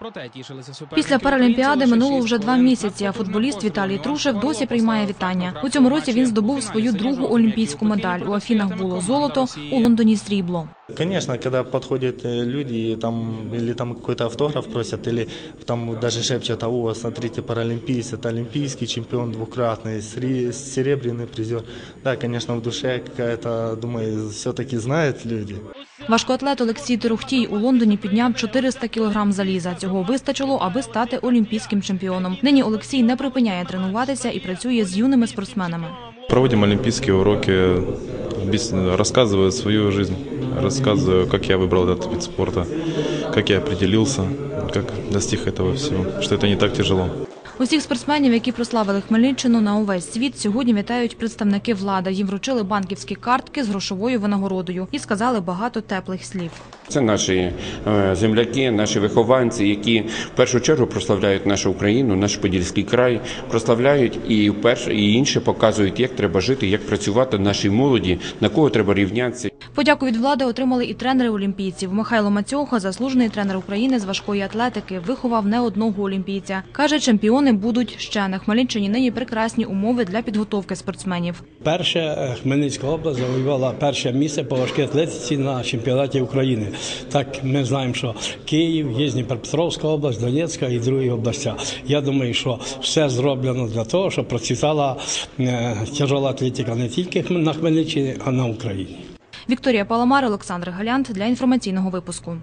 Проте тішилися суперники. Після паралімпіади українці лише минуло вже шість два хвилин. місяці. А Надто футболіст потужна Віталій поза Трушев грала досі Павло приймає Слава. вітання. Гравці У цьому році він матчі здобув у свою фіналі другу сезону, олімпійську які медаль. У потрібно Афінах протистояти було команда золото, Росії. у Лондоні срібло. Конечно, когда подходят э, люди и там, или там какой-то автограф просят, или там даже шепчут, а о, смотрите, паралимпиец, это олимпийский чемпион двукратный, сре- серебряный призер. Да, конечно, в душе какая-то, думаю, все-таки знают люди. Важкоатлет Олексій Терухтій у Лондоні підняв 400 кілограм заліза. Цього вистачило, аби стати олімпійським чемпіоном. Нині Олексій не припиняє тренуватися і працює з юними спортсменами. Проводим олимпийские уроки, объяс- рассказываю свою жизнь, рассказываю, как я выбрал этот вид спорта, как я определился, как достиг этого всего, что это не так тяжело. Усіх спортсменів, які прославили Хмельниччину на увесь світ, сьогодні вітають представники влади. Їм вручили банківські картки з грошовою винагородою і сказали багато теплих слів. Це наші е, земляки, наші вихованці, які в першу чергу прославляють нашу Україну, наш Подільський край, прославляють і вперше і інше показують, як треба жити, як працювати нашій молоді, на кого треба рівнятися. Подяку від влади отримали і тренери олімпійців. Михайло Мацьохо, заслужений тренер України з важкої атлетики, виховав не одного олімпійця. Каже, чемпіони будуть ще на Хмельниччині. Нині прекрасні умови для підготовки спортсменів. Перше Хмельницька область завоювала перше місце по важкій атлетиці на чемпіонаті України. Так ми знаємо, що Київ, є Дніпропетровська область, Донецька і другі області. Я думаю, що все зроблено для того, щоб процвітала е, тяжела атлетика не тільки на Хмельниччині, а на Україні. Вікторія Паламар, Олександр Галянт для інформаційного випуску.